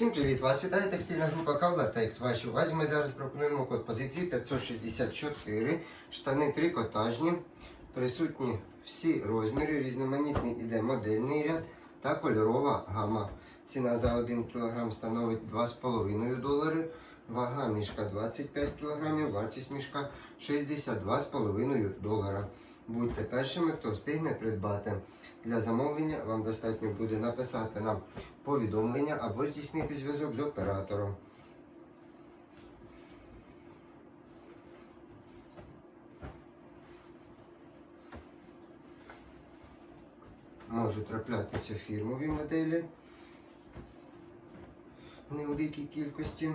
Всім привіт! Вас вітає текстильна група Кавлатекс. Вашій увазі ми зараз пропонуємо код позиції 564, штани трикотажні, присутні всі розміри, різноманітний іде модельний ряд та кольорова гама. Ціна за 1 кг становить 2,5 долари, вага мішка 25 кг, вартість мішка 62,5 долара. Будьте першими, хто встигне придбати. Для замовлення вам достатньо буде написати нам повідомлення або здійснити зв'язок з оператором. Можуть траплятися фірмові моделі в невеликій кількості.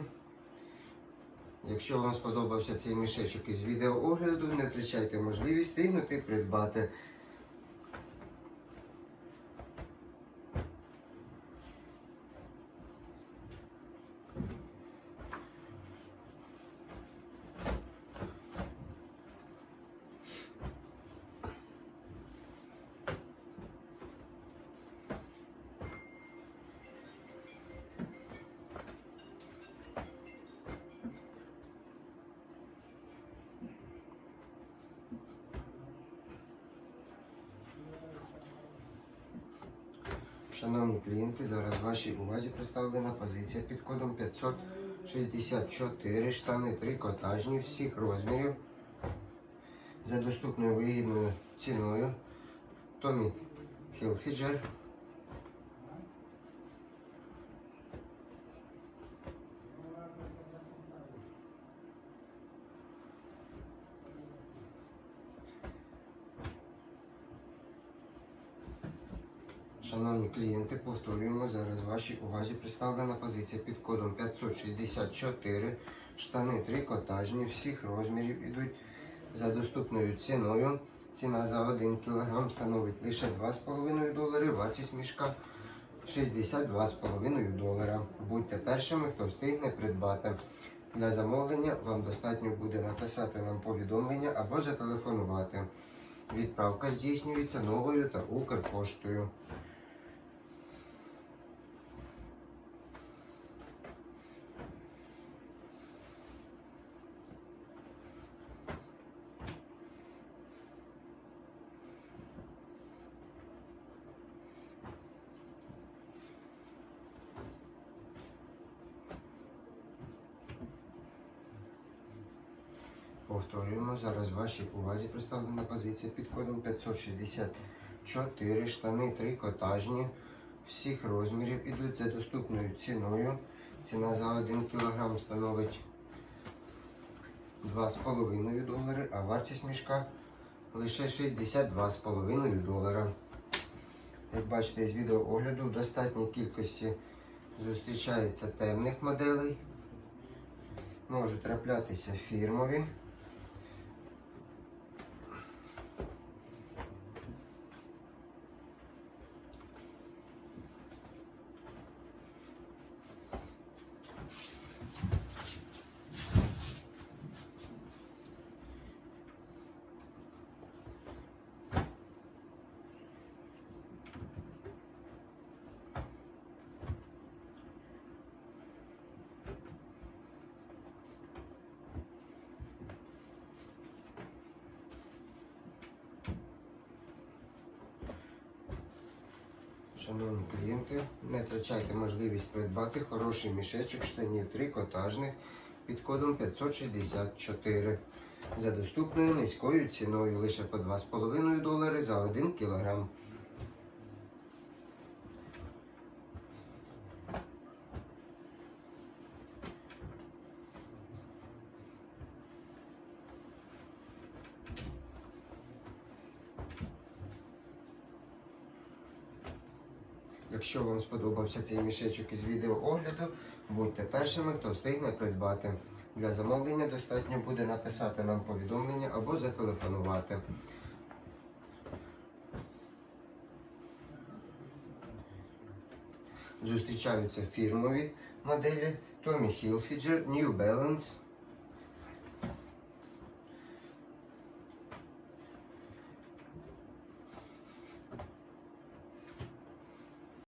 Якщо вам сподобався цей мішечок із відеоогляду, не втрачайте можливість встигнути придбати. Шановні клієнти, зараз вашій увазі представлена позиція під кодом 564 штани трикотажні всіх розмірів за доступною вигідною ціною. Томі Хілфіджер. Шановні клієнти, повторюємо, зараз вашій увазі представлена позиція під кодом 564. Штани трикотажні, всіх розмірів ідуть за доступною ціною. Ціна за 1 кг становить лише 2,5 долари, вартість мішка 62,5 долара. Будьте першими, хто встигне придбати. Для замовлення вам достатньо буде написати нам повідомлення або зателефонувати. Відправка здійснюється новою та Укрпоштою. Повторюємо, зараз вашій увазі представлена позиція під кодом 564. Штани трикотажні, всіх розмірів ідуть за доступною ціною. Ціна за 1 кг становить 2,5 долари, а вартість мішка лише 62,5 долара. Як бачите з відеоогляду, в достатній кількості зустрічається темних моделей. Можуть траплятися фірмові. Шановні клієнти, не втрачайте можливість придбати хороший мішечок штанів трикотажних під кодом 564 за доступною низькою ціною лише по 2,5 долари за 1 кілограм. Якщо вам сподобався цей мішечок із відеоогляду, будьте першими, хто встигне придбати. Для замовлення достатньо буде написати нам повідомлення або зателефонувати. Зустрічаються фірмові моделі Tommy Hilfiger, New Balance,